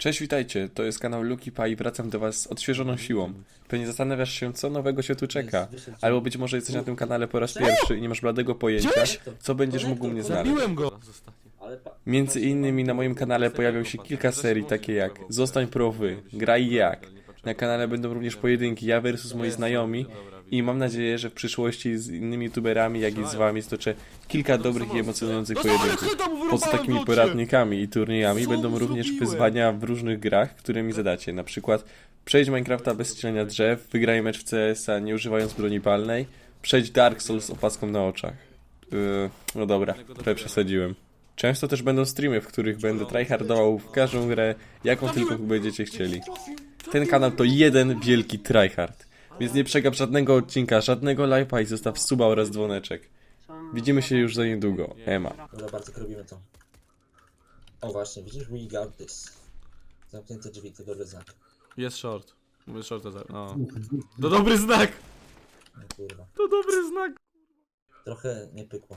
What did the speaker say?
Cześć, witajcie, to jest kanał Luki Pa i wracam do was z odświeżoną siłą. Pewnie zastanawiasz się, co nowego się tu czeka. Albo być może jesteś na tym kanale po raz pierwszy i nie masz bladego pojęcia, co będziesz mógł u mnie znaleźć. Między innymi na moim kanale pojawią się kilka serii, takie jak Zostań prowy, Graj jak. Na kanale będą również pojedynki ja versus moi znajomi i mam nadzieję, że w przyszłości z innymi youtuberami, jak i z wami stoczę kilka dobrych i emocjonujących pojedynków. Poza takimi poradnikami i turniejami będą również wyzwania w różnych grach, które mi zadacie. Na przykład przejdź Minecrafta bez ścielenia drzew, wygraj mecz w CS-a nie używając broni palnej, przejdź Dark Souls z opaską na oczach. Yy, no dobra, trochę przesadziłem. Często też będą streamy, w których będę tryhardował w każdą grę, jaką tylko będziecie chcieli. Ten kanał to jeden wielki tryhard, więc nie przegap żadnego odcinka, żadnego live'a i zostaw suba oraz dzwoneczek. Widzimy się już za niedługo. Ema. Dobra, bardzo robimy to. O właśnie, widzisz? We got this. Zamknięte drzwi, to dobry znak. Jest short. Mówię shorta za... No. To dobry znak! No kurwa. To dobry znak! Trochę nie pykło.